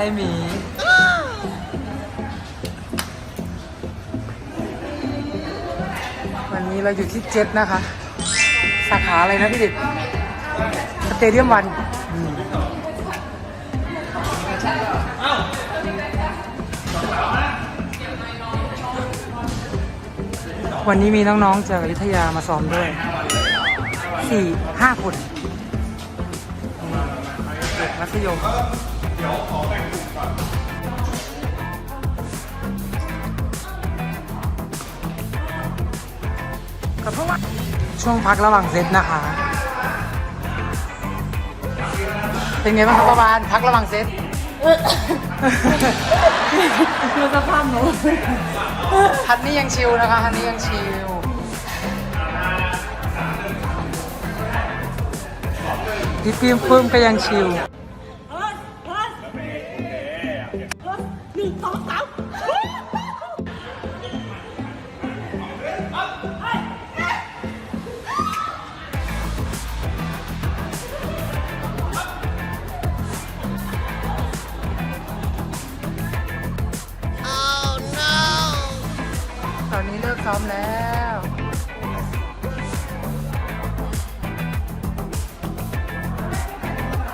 ให้หมี วันนี้เราอยู่ที่เจ็ดนะคะ สาขาอะไรนะพี่ดิดสเตเดียมวันวันนี้มีน้องๆจากอยุธยามาซ้อมด้วยสี่ห้าคน มัธยม เด็กมัธยมก็เพราะว่าช่วงพักระหว่างเซตนะคะ เป็นไงบ้างครับประบาลพักระหว่างเซตดูสภาพหนูฮันนี่ยังชิลนะคะฮันนี่ยังชิลพี่ปิมปึ้มก็ยังชิล หนึ่งสองสามตอนนี้เลิกซ้อมแล้ว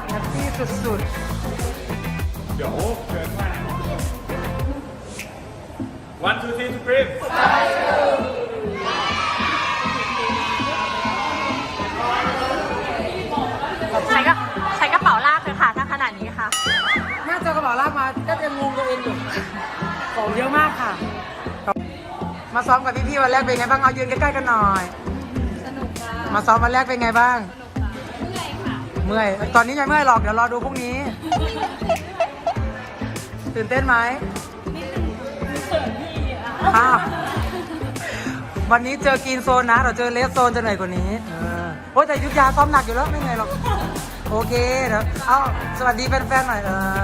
แฮปปี้สุดเดี๋ยวเชิญมา one two three scream ใช้กระใช้กระเป๋าลากเลยค่ะ ถ้าขนาดนี้ค่ะๆน่าจะกระเป๋าลากมาก็ยังงงตัวเองอยู่ของเยอะมากค่ะ มาซ้อมกับพี่ๆวันแรกเป็นไงบ้าง เอายืนใกล้ๆกันหน่อย สนุกค่ะ มาซ้อมวันแรกเป็นไงบ้าง เมื่อย ตอนนี้ยังไม่เมื่อยหรอก เดี๋ยวรอดูพรุ่งนี้ ตื่นเต้นไหมอ้าววันนี้เจอกินโซนนะ เราเจอเลสโซนจะเหนื่อยกว่านี้เออโอ้ยแต่ยุทธยาซ้อมหนักอยู่แล้วไม่เหนื่อยหรอก โอเคเดี๋ยวเอาสวัสดีแฟนๆหน่อยเออ